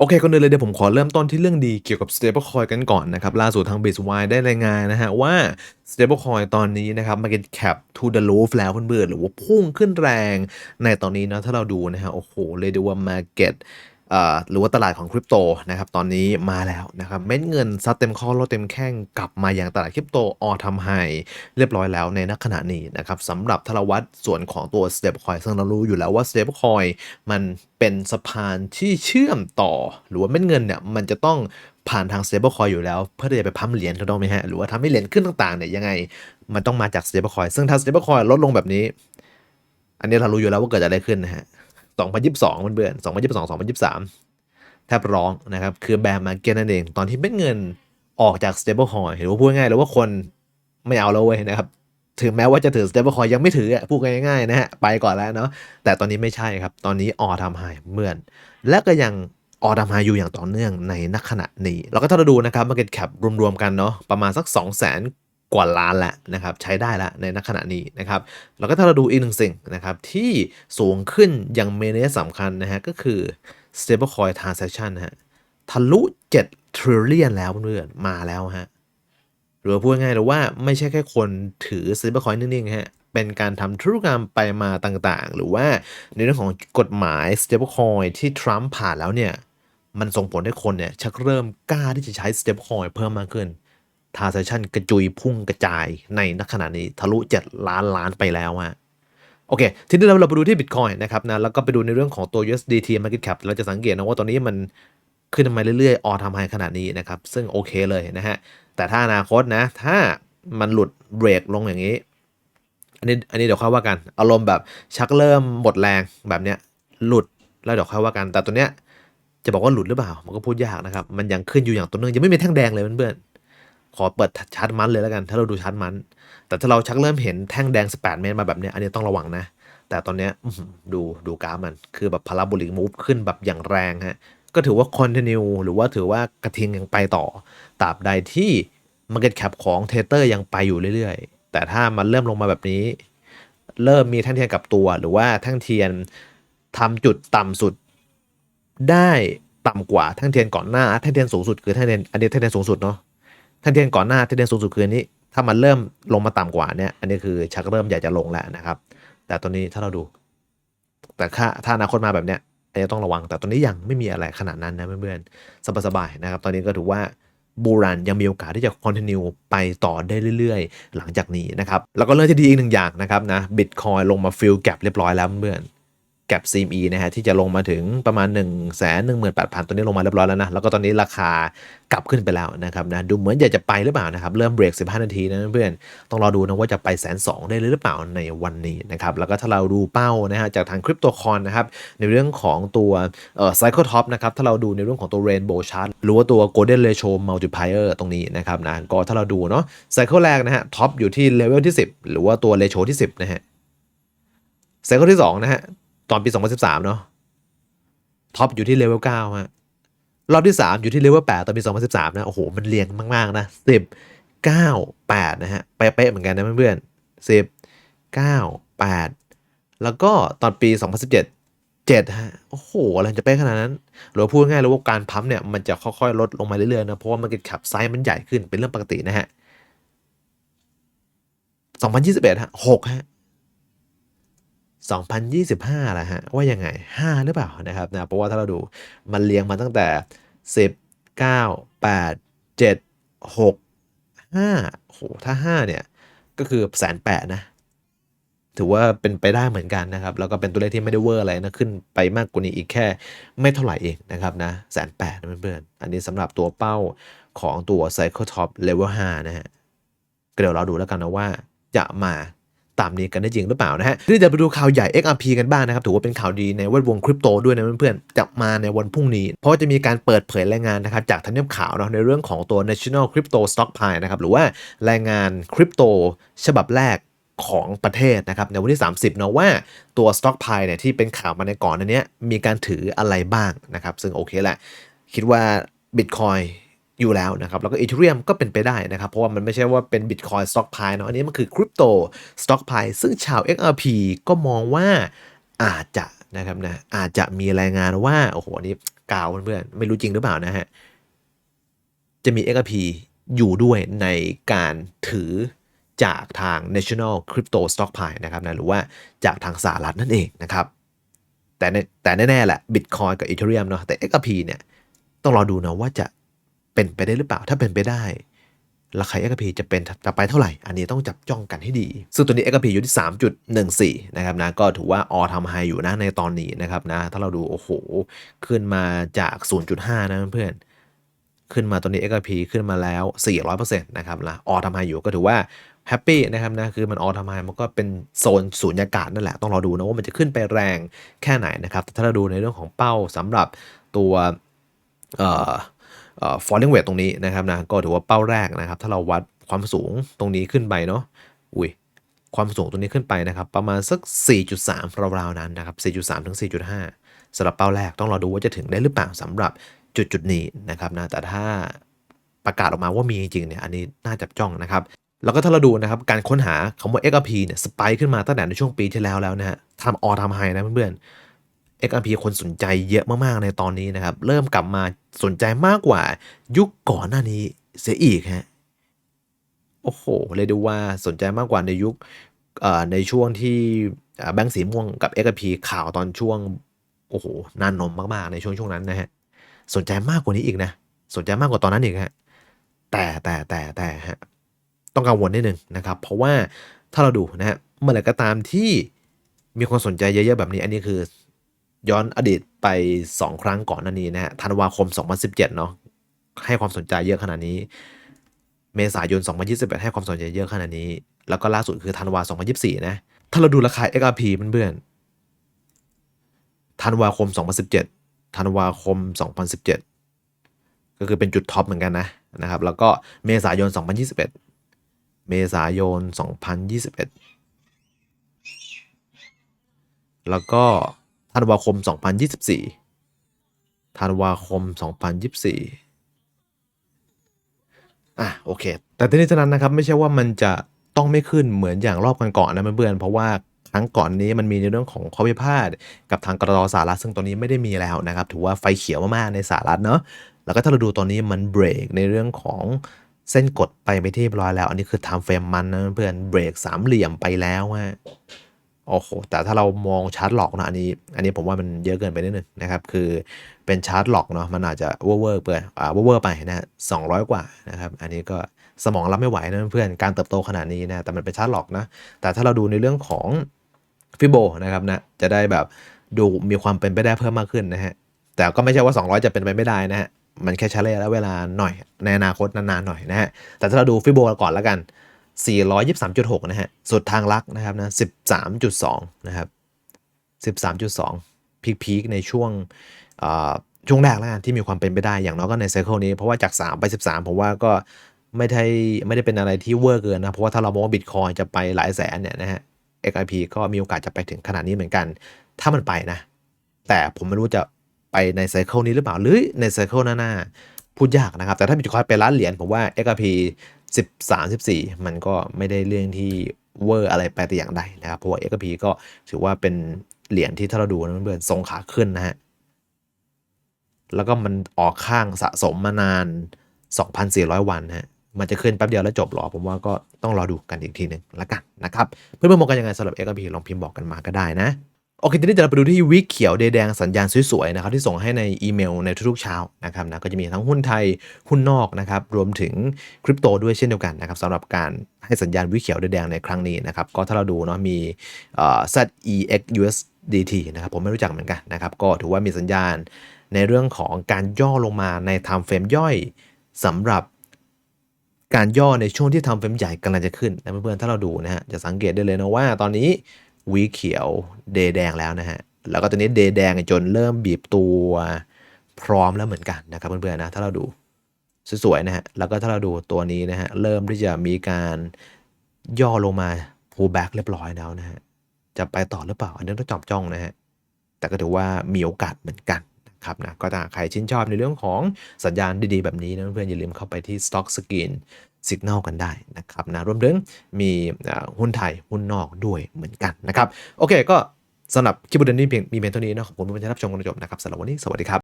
โอเคก่อนอื่นเลยเดี๋ยวผมขอเริ่มต้นที่เรื่องดีเกี่ยวกับ stablecoin กันก่อนนะครับ ล่าสุดทาง Bitwise ได้รายงานนะฮะว่า stablecoin ตอนนี้นะครับ market cap to the roof แล้วเพื่อนๆหรือว่าพุ่งขึ้นแรงในตอนนี้นะถ้าเราดูนะฮะโอ้โหเลยดูว่า market หรือว่าตลาดของคริปโตนะครับตอนนี้มาแล้วนะครับเม็ดเงินซัดเต็มข้อลดเต็มแข้งกลับมาอย่างตลาดคริปโตออทำไฮเรียบร้อยแล้วในนักขณะนี้นะครับสำหรับทรวัตส่วนของตัว stablecoin ซึ่งเรารู้อยู่แล้วว่า stablecoin มันเป็นสะพานที่เชื่อมต่อ หรือว่าเม็ดเงินเนี่ยมันจะต้องผ่านทาง stablecoin อยู่แล้ว เพื่อที่จะไปพัมเหรียญถูกต้องไหมฮะหรือว่าทำให้เหรียญขึ้นต่างๆเนี่ยยังไง มันต้องมาจาก stablecoin ซึ่งถ้า stablecoin ลดลงแบบนี้ อันนี้เรารู้อยู่แล้วว่าเกิดอะไรขึ้นนะฮะ 2022มันเบื่อ2022 2023 แทบร้องนะครับ คือแบร์มาเก็ตนั่นเอง ตอนที่เม็ดเงินออกจาก stablecoin หรือว่าพูดง่ายๆเลยว่าคนไม่เอาแล้วเว้ยนะครับถึงแม้ว่าจะถือ stablecoin ยังไม่ถือพูดง่ายๆนะฮะ ไปก่อนแล้วเนาะแต่ตอนนี้ไม่ใช่ครับ ตอนนี้ออทำไฮเหมือน และก็ยังออทำไฮอยู่อย่างต่อเนื่องในนักขณะนี้เราก็ถ้าเราดูนะครับ market cap รวม ๆ กันเนาะประมาณสัก 2 0 0 0 0 0 กว่าล้านแหละนะครับใช้ได้และในนักขณะนี้นะครับแล้วก็ถ้าเราดูอีกหนึ่งสิ่งนะครับที่สูงขึ้นอย่างเมเนสสำคัญนะฮะก็คือ stablecoin transaction นะฮะทะลุ7 trillion แล้วเพื่อนมาแล้วฮะหรือพูดง่ายๆเลยว่าไม่ใช่แค่คนถือ stablecoin นิ่งๆฮะเป็นการทำธุรกรรมไปมาต่างๆ หรือว่าในเรื่องของกฎหมาย stablecoin ที่ทรัมป์ผ่านแล้วเนี่ยมันส่งผลให้คนเนี่ยชักเริ่มกล้าที่จะใช้ stablecoin เพิ่มมากขึ้น transaction กระจุยพุ่งกระจายในนักขณะนี้ทะลุ 7 ล้านล้านไปแล้วฮะโอเค ทีนี้เราเราไปดูที่ Bitcoin นะครับนะแล้วก็ไปดูในเรื่องของตัว USDT Market Cap เราจะสังเกตนะว่าตอนนี้มันขึ้นมาเรื่อยๆ ออทำไฮขนาดนี้นะครับ ซึ่งโอเคเลยนะฮะ แต่ถ้าอนาคตนะ ถ้ามันหลุดเบรกลงอย่างนี้ อันนี้อันนี้เดี๋ยวค่อยว่ากัน อารมณ์แบบชักเริ่มหมดแรงแบบเนี้ยหลุดแล้วเดี๋ยวค่อยว่ากัน แต่ตัวเนี้ยจะบอกว่าหลุดหรือเปล่า มันก็พูดยากนะครับ มันยังขึ้นอยู่อย่างต่อเนื่องยังไม่มีแท่งแดงเลยเพื่อนๆ ขอเปิดชาร์ตมันเลยแล้วกัน ถ้าเราดูชาร์ตมัน แต่ถ้าเราชักเริ่มเห็นแท่งแดง 18 เมตรมาแบบนี้อันนี้ต้องระวังนะ แต่ตอนนี้ดูดูกราฟมัน คือแบบพาราโบลิกมูฟขึ้นแบบอย่างแรงฮะ ก็ถือว่าคอนติเนียหรือว่าถือว่ากระทิงยังไปต่อตราบใดที่ Market Cap ของเทเตอร์ยังไปอยู่เรื่อยๆ แต่ถ้ามันเริ่มลงมาแบบนี้ เริ่มมีแท่งเทียนกลับตัว หรือว่าแท่งเทียนทำจุดต่ำสุดได้ต่ำกว่าแท่งเทียนก่อนหน้าแท่งเทียนสูงสุดคือแท่งเทียนอันนี้แท่งเทียนสูงสุดเนาะ แท่งเทียนก่อนหน้าแท่งเทียนสูงสุดคืนนี้ ถ้ามันเริ่มลงมาต่ำกว่าเนี่ยอันนี้คือชักเริ่มอยากจะลงแล้วนะครับ แต่ตอนนี้ถ้าเราดู แต่ถ้าถ้าอนาคตมาแบบเนี้ยอันนี้ต้องระวังแต่ตอนนี้ยังไม่มีอะไรขนาดนั้นนะเพื่อนๆสบายๆนะครับ ตอนนี้ก็ถือว่าบูรันยังมีโอกาสที่จะคอนติเนียไปต่อได้เรื่อยๆ หลังจากนี้นะครับ แล้วก็เรื่องที่ดีอีกหนึ่งอย่างนะครับนะบิตคอยลงมาฟิลแก p เรียบร้อยแล้วเพื่อน แก p CME นะฮะที่จะลงมาถึงประมาณ 1 1 8 0 0 0 ตัวนี้ลงมาเรียบร้อยแล้วนะ แล้วก็ตอนนี้ราคากลับขึ้นไปแล้วนะครับนะดูเหมือนอยากจะไปหรือเปล่านะครับ เริ่มเบรก 15 นาทีนะเพื่อนต้องรอดูนะว่าจะไปแสนสองได้หรือเปล่าในวันนี้นะครับ แล้วก็ถ้าเราดูเป้านะฮะจากทางคริปโตคอนนะครับ ในเรื่องของตัวเอ่อ cycle top นะครับ ถ้าเราดูในเรื่องของตัว rainbow chart หรือว่าตัว golden ratio multiplier ตรงนี้นะครับนะก็ถ้าเราดูเนาะ cycle แรกนะฮะท็อปอยู่ที่เลเวลที่ 10 หรือว่าตัว ratio ที่ 10 นะฮะ cycle ที่2นะฮะ ตอนปี 2013 เนาะท็อปอยู่ที่เลเวล9ฮะรอบที่ 3 อยู่ที่เลเวล8ตอนปี 2013 นะ โอ้โห มันเรียงมาก ๆ นะ 10 9 8 นะฮะเป๊ะๆเหมือนกันนะเพื่อนๆ10 9 8 แล้วก็ตอนปี 2017 7ฮะโอ้โห อะไรจะเป๊ะขนาดนั้น หรือพูดง่ายๆเลยว่าการพัมเนี่ย มันจะค่อยๆ ลดลงมาเรื่อยๆนะ เพราะว่ามันเกิดขับไซส์มันใหญ่ขึ้นเป็นเรื่องปกตินะฮะ2021ฮะ6ฮะ 2025แหละฮะว่ายังไง 5 หรือเปล่านะครับนะเพราะว่าถ้าเราดูมันเรียงมาตั้งแต่ 10 9 8 7 6 5โหถ้า 5 เนี่ย ก็คือแสนแปดนะ ถือว่าเป็นไปได้เหมือนกันนะครับ แล้วก็เป็นตัวเลขที่ไม่ได้เวอร์อะไรนะ ขึ้นไปมากกว่านี้อีกแค่ไม่เท่าไหร่เองนะครับนะแสนแปดนะเพื่อนๆอันนี้สำหรับตัวเป้าของตัว Cycle Top Level 5 นะฮะก็เดี๋ยวเราดูแล้วกันนะว่าจะมา ตามนี้กันได้จริงหรือเปล่านะฮะที่จะไปดูข่าวใหญ่ XRP กันบ้างนะครับถือว่าเป็นข่าวดีในแวดวงคริปโตด้วยนะเพื่อนๆจะมาในวันพรุ่งนี้ เพราะจะมีการเปิดเผยรายงานนะครับจากทำเนียบข่าวเนาะในเรื่องของตัว National Crypto Stockpile นะครับหรือว่ารายงานคริปโตฉบับแรกของประเทศนะครับในวันที่ 30เนาะว่าตัว Stockpile เนี่ยที่เป็นข่าวมาในก่อนอันนี้มีการถืออะไรบ้างนะครับ ซึ่งโอเคแหละ คิดว่า Bitcoin อยู่แล้วนะครับ แล้วก็อีเทเรียมก็เป็นไปได้นะครับ เพราะว่ามันไม่ใช่ว่าเป็น Bitcoin Stockpile เนาะอันนี้มันคือ Crypto Stockpile ซึ่งชาว XRP ก็มองว่าอาจจะนะครับนะอาจจะมีรายงานว่า โอ้โหอันนี้กาวเพื่อนๆไม่รู้จริงหรือเปล่านะฮะ จะมี XRP อยู่ด้วยในการถือจากทาง National Crypto Stockpile นะครับนะหรือว่าจากทางสหรัฐนั่นเองนะครับ แต่แต่แน่ๆแหละ Bitcoin กับ Ethereum เนาะแต่ XRP เนี่ยต้องรอดูนะว่าจะ เป็นไปได้หรือเปล่า ถ้าเป็นไปได้ ราคา XRP จะเป็นจะไปเท่าไหร่ อันนี้ต้องจับจ้องกันให้ดี ซึ่งตัวนี้ XRP อยู่ที่ 3.14 นะครับนะ ก็ถือว่าออทำไฮอยู่นะในตอนนี้นะครับนะ ถ้าเราดู โอ้โห ขึ้นมาจาก 0.5 นะเพื่อนขึ้นมาตัวนี้ XRP ขึ้นมาแล้ว 400%นะครับนะออทำไฮอยู่ก็ถือว่าแฮปปี้นะครับนะคือมันออทำไฮมันก็เป็นโซนสูญญากาศนั่นแหละ ต้องรอดูนะว่ามันจะขึ้นไปแรงแค่ไหนนะครับแต่ถ้าเราดูในเรื่องของเป้าสำหรับตัวเอ่อ เอ่อ falling weight ตรงนี้นะครับนะก็ถือว่าเป้าแรกนะครับ ถ้าเราวัดความสูงตรงนี้ขึ้นไปเนาะอุ้ยความสูงตรงนี้ขึ้นไปนะครับ ประมาณสัก 4.3 ราวๆนั้นนะครับ 4.3 ถึง 4.5สำหรับเป้าแรกต้องรอดูว่าจะถึงได้หรือเปล่าสำหรับจุดจุดนี้นะครับนะแต่ถ้าประกาศออกมาว่ามีจริงๆเนี่ยอันนี้น่าจับจ้องนะครับ แล้วก็ถ้าเราดูนะครับการค้นหาคำว่า XRP เนี่ยสไปค์ขึ้นมาตั้งแต่ในช่วงปีที่แล้วแล้วนะฮะทำออทำไฮนะเพื่อนๆ XRP คนสนใจเยอะมากๆในตอนนี้นะครับ เริ่มกลับมาสนใจมากกว่ายุคก่อนหน้านี้เสียอีกฮะโอ้โหเลยดูว่าสนใจมากกว่าในยุคในช่วงที่แบงก์สีม่วงกับ XRP ข่าวตอนช่วงโอ้โหนานนมมากๆในช่วงช่วงนั้นนะฮะสนใจมากกว่านี้อีกนะ สนใจมากกว่าตอนนั้นอีกฮะแต่แต่แต่แต่ฮะต้องกังวลนิดนึงนะครับ เพราะว่าถ้าเราดูนะฮะเมื่อไหร่ก็ตามที่มีคนสนใจเยอะๆแบบนี้ อันนี้คือ ย้อนอดีตไป 2 ครั้งก่อนหน้านี้นะฮะธันวาคม 2017 เนาะให้ความสนใจเยอะขนาดนี้ เมษายน 2021 ให้ความสนใจเยอะขนาดนี้ แล้วก็ล่าสุดคือธันวา 2024 นะ ถ้าเราดูราคา XRP เพื่อนๆธันวาคม 2017ธันวาคม 2017 ก็คือเป็นจุดท็อปเหมือนกันนะนะครับ แล้วก็เมษายน 2021 เมษายน 2021 แล้วก็ ธันวาคม 2024 ธันวาคม 2024 อะโอเค แต่ทีนี้ฉะนั้นนะครับไม่ใช่ว่ามันจะต้องไม่ขึ้นเหมือนอย่างรอบก่อนๆนะเพื่อนๆเพราะว่าครั้งก่อนนี้มันมีในเรื่องของข้อพิพาทกับทางกรตสหรัฐซึ่งตอนนี้ไม่ได้มีแล้วนะครับ ถือว่าไฟเขียวมากๆในสหรัฐเนาะแล้วก็ถ้าเราดูตอนนี้มันเบรกในเรื่องของเส้นกดไปไปที่เรียบร้อยแล้ว อันนี้คือไทม์เฟรมมันนะเพื่อนเบรกสามเหลี่ยมไปแล้วฮะ โอ้โห แต่ถ้าเรามองชาร์ตหลอกนะอันนี้ อันนี้ผมว่ามันเยอะเกินไปนิดนึงนะครับ คือเป็นชาร์ตหลอกเนาะ มันอาจจะเวอร์เวอร์ไปอ่าเวอร์เวอร์ไปนะสองร้อยกว่านะครับ อันนี้ก็สมองรับไม่ไหวนะเพื่อนการเติบโตขนาดนี้นะ แต่มันเป็นชาร์ตหลอกนะ แต่ถ้าเราดูในเรื่องของฟิโบนะครับนะ จะได้แบบดูมีความเป็นไปได้เพิ่มมากขึ้นนะฮะ แต่ก็ไม่ใช่ว่า 200 จะเป็นไปไม่ได้นะฮะ มันแค่ชาเลแล้วเวลาหน่อย ในอนาคตนานๆหน่อยนะฮะ แต่ถ้าเราดูฟิโบก่อนแล้วกัน 423.6 นะฮะ สุดทางลักนะครับนะ 13.2 นะครับ 13.2 พีคพีคในช่วงเอ่อช่วงแรกแล้วกันที่มีความเป็นไปได้อย่างน้อยก็ในไซเคิลนี้ เพราะว่าจาก 3 ไป 13 ผมว่าก็ไม่ได้ไม่ได้เป็นอะไรที่เวอร์เกินนะ เพราะว่าถ้าเรามองว่าบิตคอยจะไปหลายแสนเนี่ยนะฮะ XRP ก็มีโอกาสจะไปถึงขนาดนี้เหมือนกัน ถ้ามันไปนะ แต่ผมไม่รู้จะไปในไซเคิลนี้หรือเปล่า หรือในไซเคิลหน้าๆ พูดยากนะครับ แต่ถ้าบิตคอยไปล้านเหรียญผมว่า XRP 13 14 มันก็ไม่ได้เรื่องที่เวอร์อะไรไปแต่อย่างใดนะครับเพราะว่า XRP ก็ถือว่าเป็นเหรียญที่ถ้าเราดูนะเพื่อนทรงขาขึ้นนะฮะแล้วก็มันออกข้างสะสมมานาน 2,400 วันฮะมันจะขึ้นแป๊บเดียวแล้วจบหรอ ผมว่าก็ต้องรอดูกันอีกทีหนึ่งละกันนะครับ เพื่อนๆมองกันยังไงสำหรับ XRP ลองพิมพ์บอกกันมาก็ได้นะ โอเคทีนี้เดี๋ยวเราไปดูที่วิกเขียวเดแดงสัญญาณสวยๆนะครับที่ส่งให้ในอีเมลในทุกๆเช้านะครับนะก็จะมีทั้งหุ้นไทยหุ้นนอกนะครับรวมถึงคริปโตด้วยเช่นเดียวกันนะครับสำหรับการให้สัญญาณวิกเขียวเดแดงในครั้งนี้นะครับก็ถ้าเราดูเนาะมีเอ่อ ZEX USDT นะครับผมไม่รู้จักเหมือนกันนะครับก็ถือว่ามีสัญญาณในเรื่องของการย่อลงมาใน time frame ย่อยสำหรับการย่อในช่วงที่ทำเฟรมใหญ่กำลังจะขึ้นนะเพื่อนๆถ้าเราดูนะฮะจะสังเกตได้เลยนะว่าตอนนี้ วีเขียวเดแดงแล้วนะฮะ แล้วก็ตอนนี้เดแดงจนเริ่มบีบตัวพร้อมแล้วเหมือนกันนะครับเพื่อนๆนะ ถ้าเราดูสวยๆนะฮะ แล้วก็ถ้าเราดูตัวนี้นะฮะ เริ่มที่จะมีการย่อลงมา pull back เรียบร้อยแล้วนะฮะ จะไปต่อหรือเปล่า อันนี้ต้องจับจ้องนะฮะ แต่ก็ถือว่ามีโอกาสเหมือนกัน ครับนะก็ถ้าใครชื่นชอบในเรื่องของสัญญาณดีๆ แบบนี้นะเพื่อนๆอย่าลืมเข้าไปที่ Stock Screen Signal กันได้นะครับนะรวมถึงมีหุ้นไทยหุ้นนอกด้วยเหมือนกันนะครับ โอเคก็สำหรับคลิปประเด็นนี้เพียงมีเพียงเท่านี้นะขอบคุณผู้ชมที่รับชมกันจบนะครับสำหรับวันนี้สวัสดีครับ